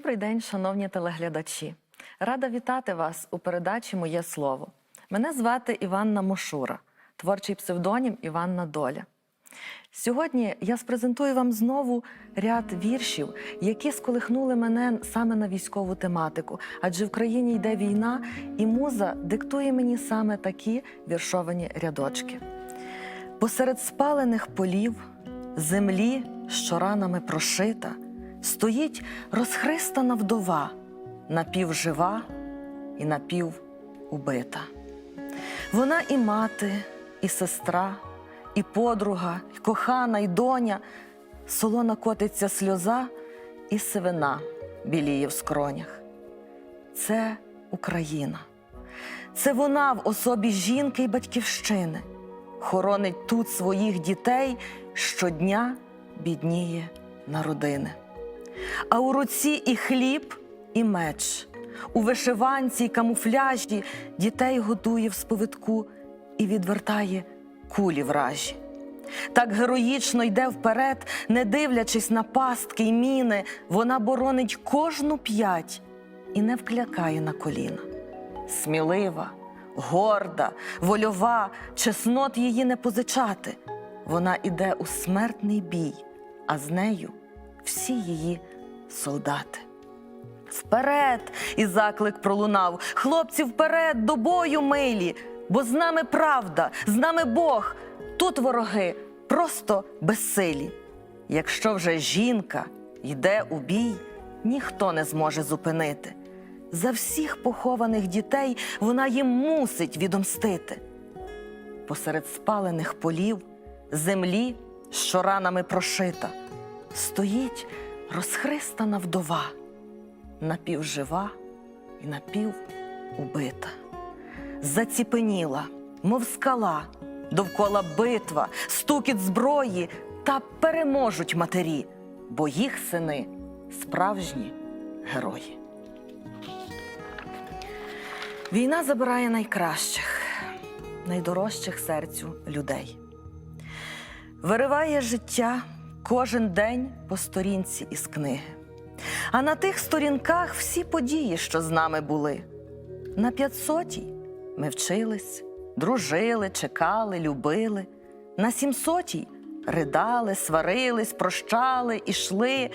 Добрий день, шановні телеглядачі. Рада вітати вас у передачі Моє слово. Мене звати Іванна Мошура, творчий псевдонім Іванна Доля. Сьогодні я спрезентую вам знову ряд віршів, які сколихнули мене саме на військову тематику, адже в країні йде війна, і муза диктує мені саме такі віршовані рядочки. Посеред спалених полів, землі, що ранами прошита, стоїть розхристана вдова, напівжива і напівубита. Вона і мати, і сестра, і подруга, і кохана, і доня, солона котиться сльоза, і сивина біліє в скронях. Це Україна. Це вона в особі жінки й батьківщини хоронить тут своїх дітей щодня бідніє на родини. А у руці і хліб, і меч, у вишиванці й камуфляжі дітей годує в сповитку і відвертає кулі вражі. Так героїчно йде вперед, не дивлячись на пастки й міни, вона боронить кожну п'ять і не вклякає на коліна. Смілива, горда, вольова, чеснот її не позичати. Вона іде у смертний бій, а з нею всі її солдати. Вперед! І заклик пролунав. Хлопці, вперед, до бою милі, бо з нами правда, з нами Бог. Тут вороги просто безсилі. Якщо вже жінка йде у бій, ніхто не зможе зупинити. За всіх похованих дітей вона їм мусить відомстити. Посеред спалених полів, землі, що ранами прошита, стоїть розхристана вдова, напівжива і напівубита. Заціпеніла, мов скала, довкола битва, стукіт зброї, та переможуть матері, бо їх сини справжні герої. Війна забирає найкращих, найдорожчих серцю людей. Вириває життя кожен день по сторінці із книги. А на тих сторінках всі події, що з нами були. На п'ятсотій ми вчились, дружили, чекали, любили. На сімсотій ридали, сварились, прощали, ішли.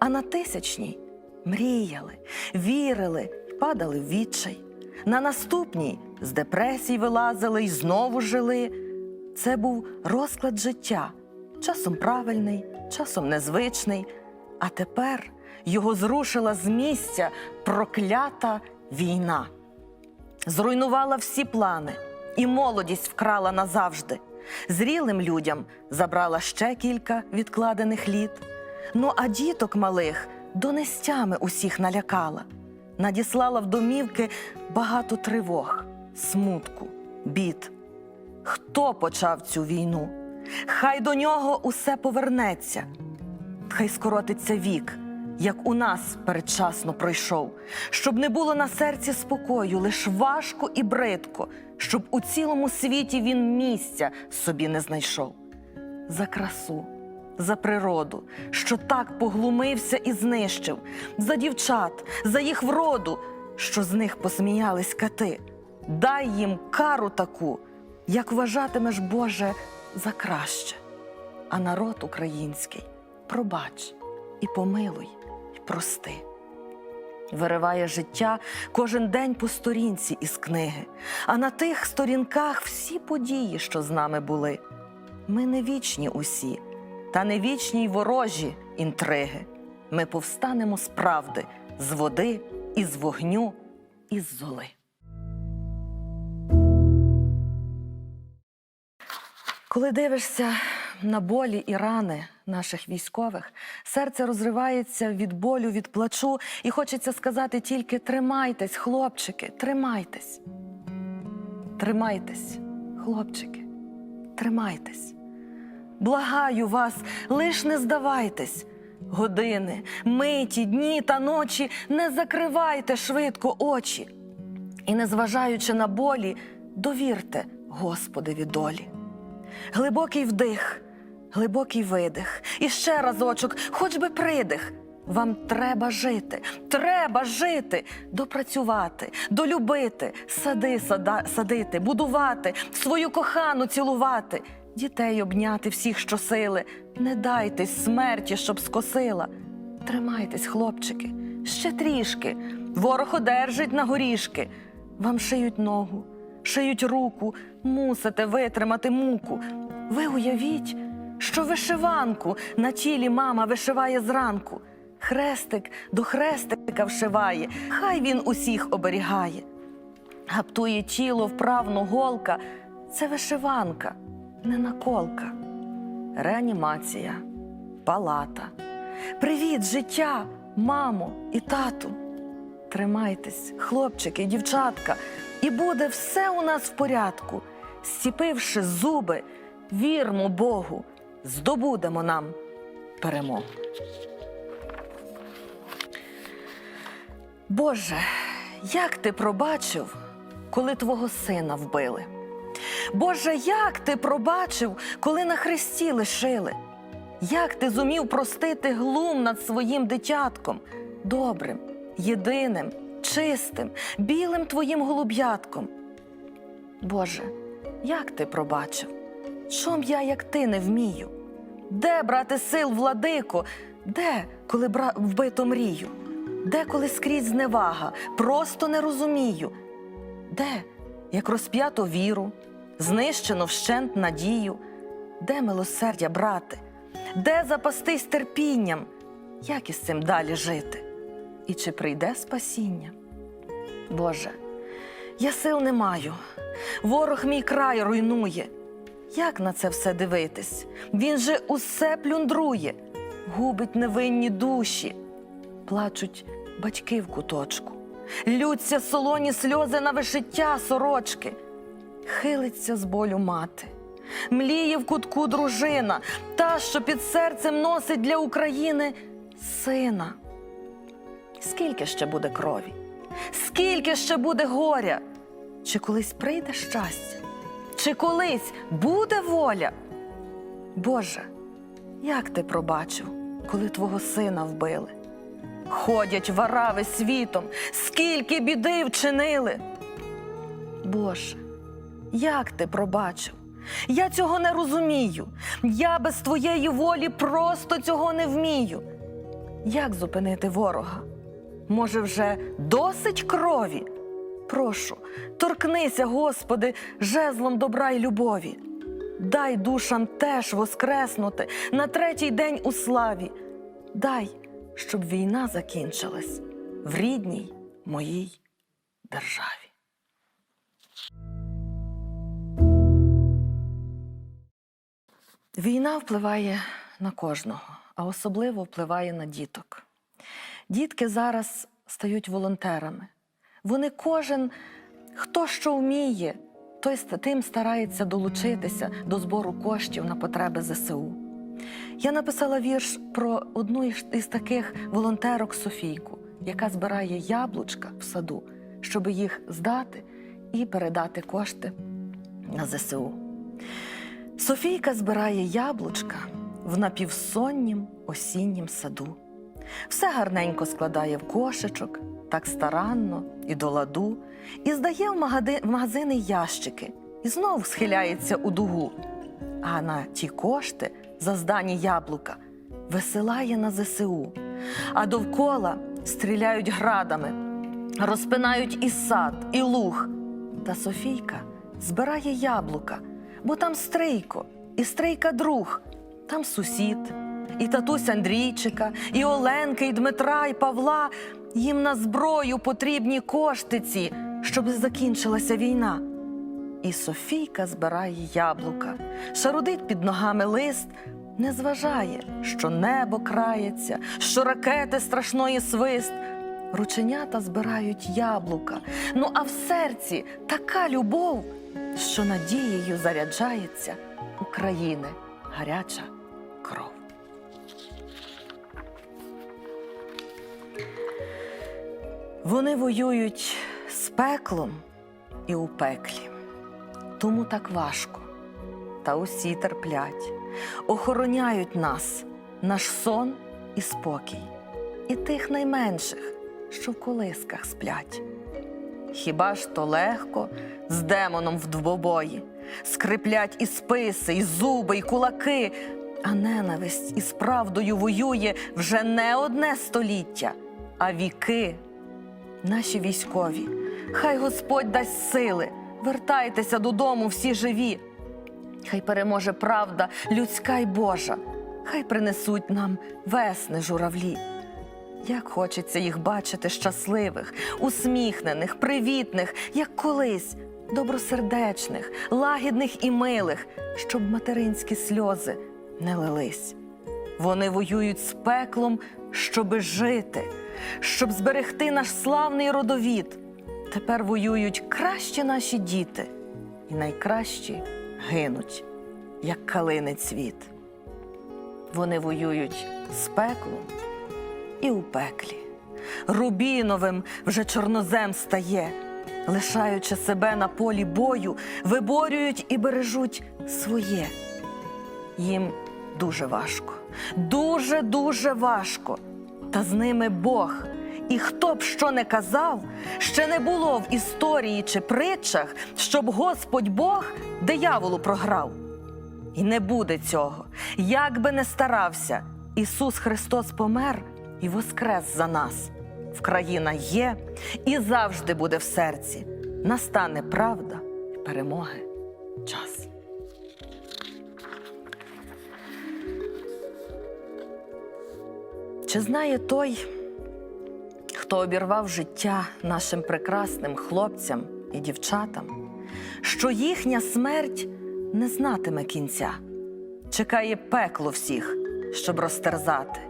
А на тисячній мріяли, вірили падали в відчай. На наступній з депресій вилазили й знову жили. Це був розклад життя, часом правильний, часом незвичний. А тепер його зрушила з місця проклята війна. Зруйнувала всі плани і молодість вкрала назавжди. Зрілим людям забрала ще кілька відкладених літ. Ну а діток малих донестями усіх налякала, надіслала в домівки багато тривог, смутку, бід. Хто почав цю війну? Хай до нього усе повернеться, хай скоротиться вік, як у нас передчасно пройшов, щоб не було на серці спокою, лиш важко і бридко, щоб у цілому світі він місця собі не знайшов. За красу, за природу, що так поглумився і знищив, за дівчат, за їх вроду, що з них посміялись кати. Дай їм кару таку, як вважатимеш, Боже, за краще. А народ український пробач і помилуй, і прости. Вириває життя кожен день по сторінці із книги, а на тих сторінках всі події, що з нами були. Ми не вічні усі, та не вічні й ворожі інтриги. Ми повстанемо з правди, з води, із вогню, із золи. Коли дивишся на болі і рани наших військових, серце розривається від болю, від плачу, і хочеться сказати тільки тримайтесь, хлопчики, тримайтесь. Тримайтесь, хлопчики, тримайтесь. Благаю вас, лиш не здавайтесь. Години, миті, дні та ночі не закривайте швидко очі. І, незважаючи на болі, довірте Господеві долі. Глибокий вдих, глибокий видих. І ще разочок, хоч би придих. Вам треба жити, треба жити, допрацювати, долюбити, сади сада, садити, будувати, свою кохану цілувати, дітей обняти всіх щосили. Не дайтесь смерті, щоб скосила. Тримайтесь, хлопчики, ще трішки. Ворог одержить на горішки. Вам шиють ногу, шиють руку, мусите витримати муку. Ви уявіть, що вишиванку на тілі мама вишиває зранку. Хрестик до хрестика вшиває, хай він усіх оберігає. Гаптує тіло вправно голка, це вишиванка, не наколка. Реанімація, палата. Привіт, життя, мамо і тату. Тримайтесь, хлопчики, дівчатка, і буде все у нас в порядку. Зціпивши зуби, вірмо Богу, здобудемо нам перемогу. Боже, як ти пробачив, коли твого сина вбили? Боже, як ти пробачив, коли на хресті лишили? Як ти зумів простити глум над своїм дитятком, добрим, єдиним, чистим, білим твоїм голуб'ятком? Боже, як ти пробачив? Чом я, як ти, не вмію? Де брати сил, владико? Де, коли бра... вбито мрію? Де, коли скрізь зневага, просто не розумію? Де, як розп'ято віру, знищено вщент надію? Де милосердя, брате? Де запастись терпінням? Як із цим далі жити? І чи прийде спасіння? Боже, я сил не маю. Ворог мій край руйнує. Як на це все дивитись? Він же усе плюндрує, губить невинні душі, плачуть батьки в куточку, лються солоні сльози на вишиття сорочки, хилиться з болю мати, мліє в кутку дружина, та, що під серцем носить для України сина. Скільки ще буде крові? Скільки ще буде горя? Чи колись прийде щастя? Чи колись буде воля? Боже, як ти пробачив, коли твого сина вбили? Ходять варави світом, скільки біди вчинили. Боже, як ти пробачив? Я цього не розумію. Я без твоєї волі просто цього не вмію. Як зупинити ворога? Може, вже досить крові? Прошу, торкнися, Господи, жезлом добра й любові. Дай душам теж воскреснути на третій день у славі. Дай, щоб війна закінчилась в рідній моїй державі. Війна впливає на кожного, а особливо впливає на діток. Дітки зараз стають волонтерами. Вони кожен, хто що вміє, той тим старається долучитися до збору коштів на потреби ЗСУ. Я написала вірш про одну із таких волонтерок Софійку, яка збирає яблучка в саду, щоб їх здати і передати кошти на ЗСУ. Софійка збирає яблучка в напівсоннім осіннім саду. Все гарненько складає в кошечок, так старанно і до ладу, і здає в магазини ящики, і знов схиляється у дугу. А на ті кошти за здані яблука висилає на ЗСУ, а довкола стріляють градами, розпинають і сад, і луг. Та Софійка збирає яблука, бо там стрийко, і стрийка друг, там сусід, і татусь Андрійчика, і Оленки, і Дмитра, і Павла. Їм на зброю потрібні коштиці, щоб закінчилася війна. І Софійка збирає яблука, шарудить під ногами лист, не зважає, що небо крається, що ракети страшної свист. Рученята збирають яблука. Ну а в серці така любов, що надією заряджається України гаряча Вони воюють з пеклом і у пеклі. Тому так важко. Та усі терплять, охороняють нас, наш сон і спокій. і тих найменших, що в колисках сплять. Хіба ж то легко з демоном в двобої, скриплять і списи, і зуби, і кулаки, а ненависть із правдою воює вже не одне століття, а віки. Наші військові, хай Господь дасть сили, вертайтеся додому всі живі. Хай переможе правда, людська й Божа, хай принесуть нам весни журавлі. Як хочеться їх бачити щасливих, усміхнених, привітних, як колись, добросердечних, лагідних і милих, щоб материнські сльози не лились. Вони воюють з пеклом, щоби жити, щоб зберегти наш славний родовід. Тепер воюють кращі наші діти, і найкращі гинуть, як калини цвіт. Вони воюють з пеклом і у пеклі. Рубіновим вже чорнозем стає, лишаючи себе на полі бою, виборюють і бережуть своє. Їм дуже важко, дуже, дуже важко. Та з ними Бог. І хто б що не казав, ще не було в історії чи притчах, щоб Господь Бог дияволу програв. І не буде цього. Як би не старався, Ісус Христос помер і воскрес за нас. Вкраїна є і завжди буде в серці. Настане правда перемоги час. Чи знає той, хто обірвав життя нашим прекрасним хлопцям і дівчатам, що їхня смерть не знатиме кінця, чекає пекло всіх, щоб розтерзати.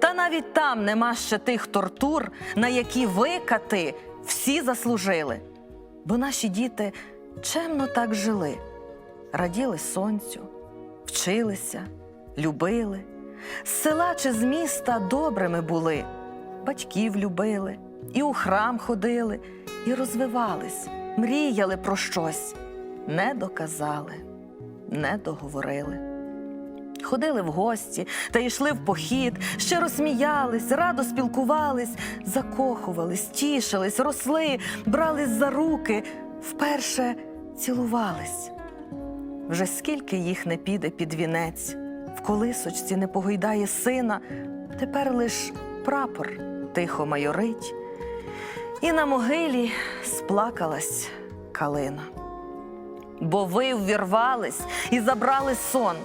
Та навіть там нема ще тих тортур, на які ви, кати, всі заслужили. Бо наші діти чемно так жили, раділи сонцю, вчилися, любили, з села чи з міста добрими були, батьків любили, і у храм ходили, і розвивались, мріяли про щось, не доказали, не договорили. Ходили в гості та йшли в похід, щиро сміялись, радо спілкувались, закохувались, тішились, росли, брались за руки, вперше цілувались. Вже скільки їх не піде під вінець, колисочці не погойдає сина, тепер лиш прапор тихо майорить, і на могилі сплакалась калина. Бо ви ввірвались і забрали сон.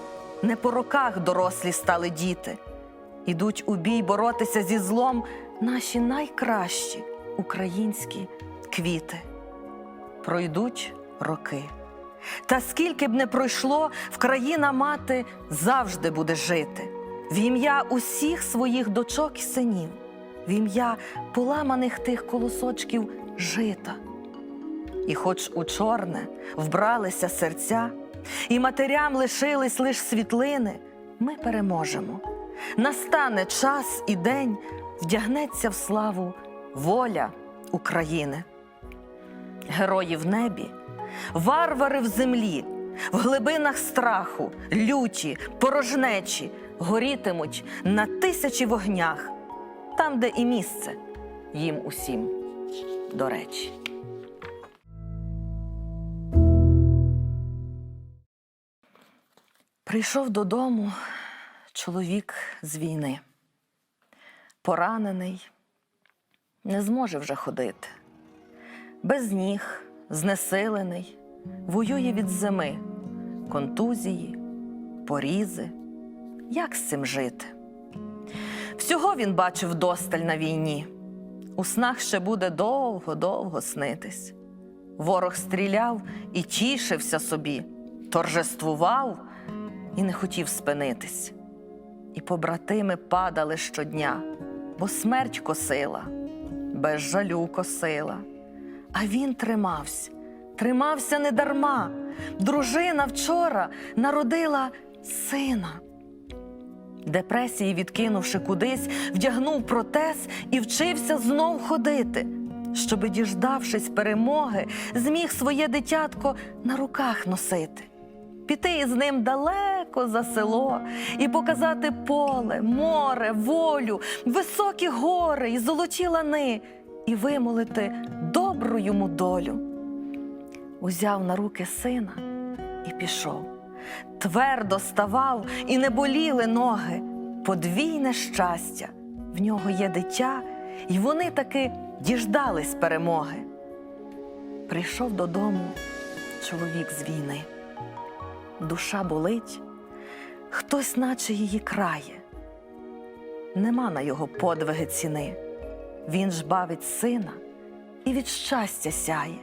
Не по роках дорослі стали діти. Ідуть у бій боротися зі злом наші найкращі українські квіти. Пройдуть роки. Та скільки б не пройшло, Вкраїна мати завжди буде жити в ім'я усіх своїх дочок і синів, в ім'я поламаних тих колосочків жита. І хоч у чорне вбралися серця, і матерям лишились лиш світлини, ми переможемо. Настане час і день, вдягнеться в славу воля України. Герої в небі, варвари в землі, в глибинах страху, люті, порожнечі горітимуть на тисячі вогнях, там, де і місце їм усім. До речі. Прийшов додому чоловік з війни, поранений, не зможе вже ходити, без ніг, знесилений, воює від зими, контузії, порізи. Як з цим жити? Всього він бачив досталь на війні. У снах ще буде довго-довго снитись. Ворог стріляв і тішився собі, торжествував і не хотів спинитись. І побратими падали щодня, бо смерть косила, без жалю косила. А він тримався, тримався недарма. Дружина вчора народила сина. Депресії, відкинувши кудись, вдягнув протез і вчився знов ходити, щоби, діждавшись перемоги, зміг своє дитятко на руках носити піти із ним далеко за село і показати поле, море, волю, високі гори і золоті лани, і вимолити добру йому долю. Узяв на руки сина і пішов. Твердо ставав і не боліли ноги. Подвійне щастя. В нього є дитя, і вони таки діждались перемоги. Прийшов додому чоловік з війни. Душа болить, хтось, наче її крає. Нема на його подвиги ціни. Він ж бавить сина і від щастя сяє.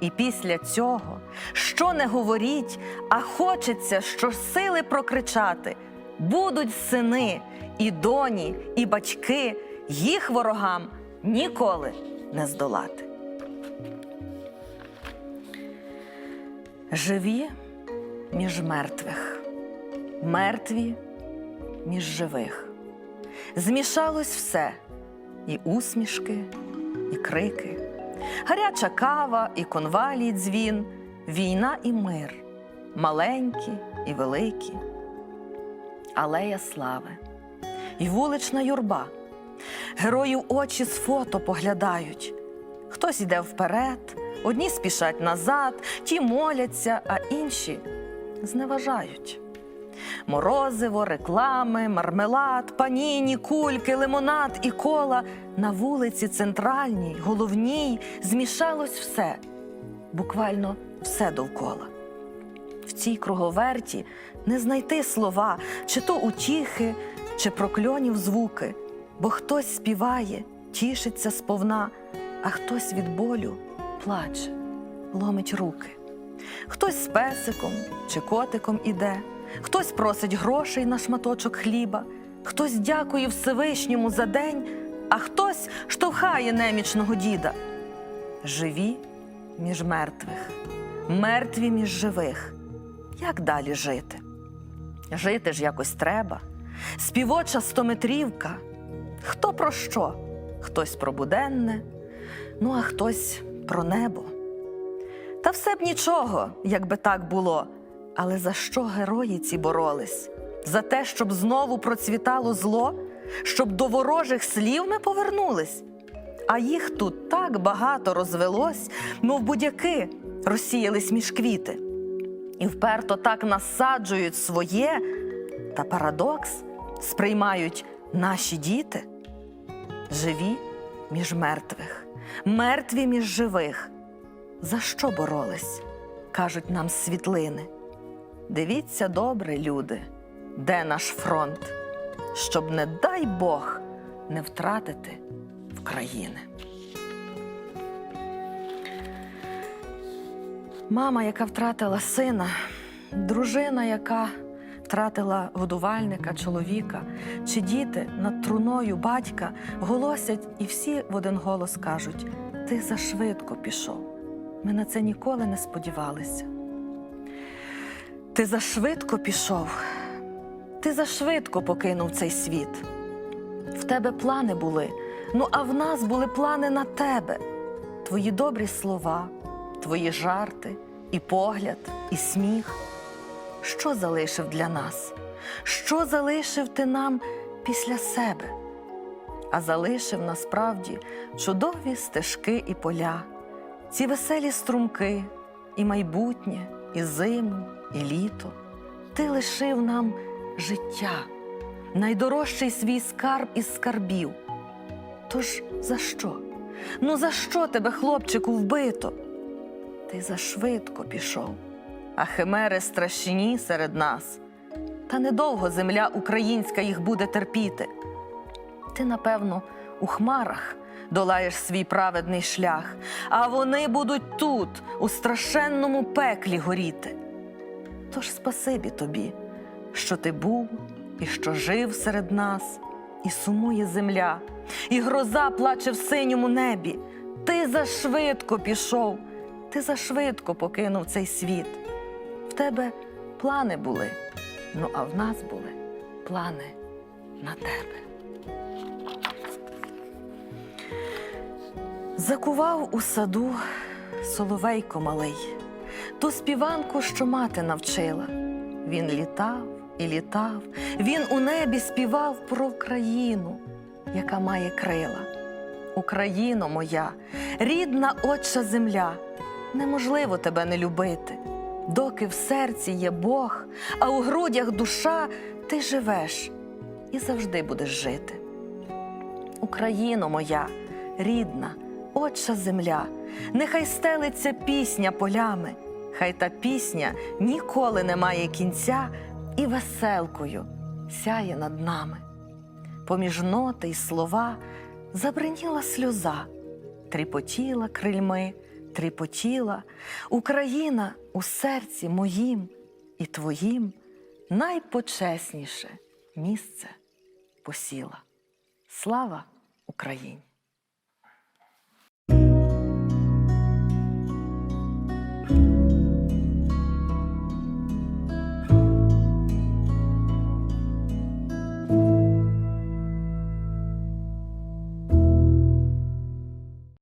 І після цього, що не говоріть, а хочеться щосили прокричати: будуть сини, і доні, і батьки, їх ворогам ніколи не здолати. Живі між мертвих, мертві між живих. Змішалось все і усмішки, і крики, гаряча кава і конвалій дзвін, війна і мир, маленькі і великі, алея слави, і вулична юрба. Героїв очі з фото поглядають. Хтось йде вперед, одні спішать назад, ті моляться, а інші зневажають. Морозиво, реклами, мармелад, паніні, кульки, лимонад і кола на вулиці центральній, головній змішалось все, буквально все довкола. В цій круговерті не знайти слова, чи то утіхи, чи прокльонів звуки, бо хтось співає, тішиться сповна, а хтось від болю плаче, ломить руки. Хтось з песиком чи котиком іде, хтось просить грошей на шматочок хліба, хтось дякує Всевишньому за день, а хтось штовхає немічного діда. Живі між мертвих, мертві між живих. Як далі жити? Жити ж якось треба. Співоча стометрівка. Хто про що? Хтось про буденне, ну а хтось про небо. Та все б нічого, якби так було. Але за що герої ці боролись? За те, щоб знову процвітало зло, щоб до ворожих слів ми повернулись. А їх тут так багато розвелось, мов будь-яки розсіялись між квіти. І вперто так насаджують своє, та парадокс сприймають наші діти живі між мертвих, мертві між живих. За що боролись? кажуть нам світлини. Дивіться добре, люди, де наш фронт, щоб, не дай Бог, не втратити в. Мама, яка втратила сина, дружина, яка втратила годувальника, чоловіка, чи діти над труною батька голосять, і всі в один голос кажуть: Ти зашвидко пішов. Ми на це ніколи не сподівалися. Ти зашвидко пішов, ти зашвидко покинув цей світ. В тебе плани були, ну а в нас були плани на тебе. Твої добрі слова, твої жарти, і погляд, і сміх. Що залишив для нас? Що залишив ти нам після себе? А залишив насправді чудові стежки і поля, ці веселі струмки, і майбутнє, і зиму, і літо. Ти лишив нам життя, найдорожчий свій скарб із скарбів. Тож за що? Ну за що тебе, хлопчику, вбито? Ти зашвидко пішов, а химери страшні серед нас. Та недовго земля українська їх буде терпіти. Ти, напевно, у хмарах долаєш свій праведний шлях, а вони будуть тут, у страшенному пеклі горіти. Тож спасибі тобі, що ти був і що жив серед нас, і сумує земля, і гроза плаче в синьому небі. Ти зашвидко пішов, ти зашвидко покинув цей світ. В тебе плани були, ну а в нас були плани на тебе. Закував у саду соловейко малий, ту співанку, що мати навчила. Він літав і літав, він у небі співав про Україну, яка має крила. Україно моя, рідна отча земля, неможливо тебе не любити. Доки в серці є Бог, а у грудях душа, ти живеш і завжди будеш жити. Україно моя, рідна, отча земля, нехай стелиться пісня полями, хай та пісня ніколи не має кінця і веселкою сяє над нами. Поміж ноти й слова забриніла сльоза, тріпотіла крильми, тріпотіла Україна у серці моїм і твоїм найпочесніше місце посіла. Слава Україні!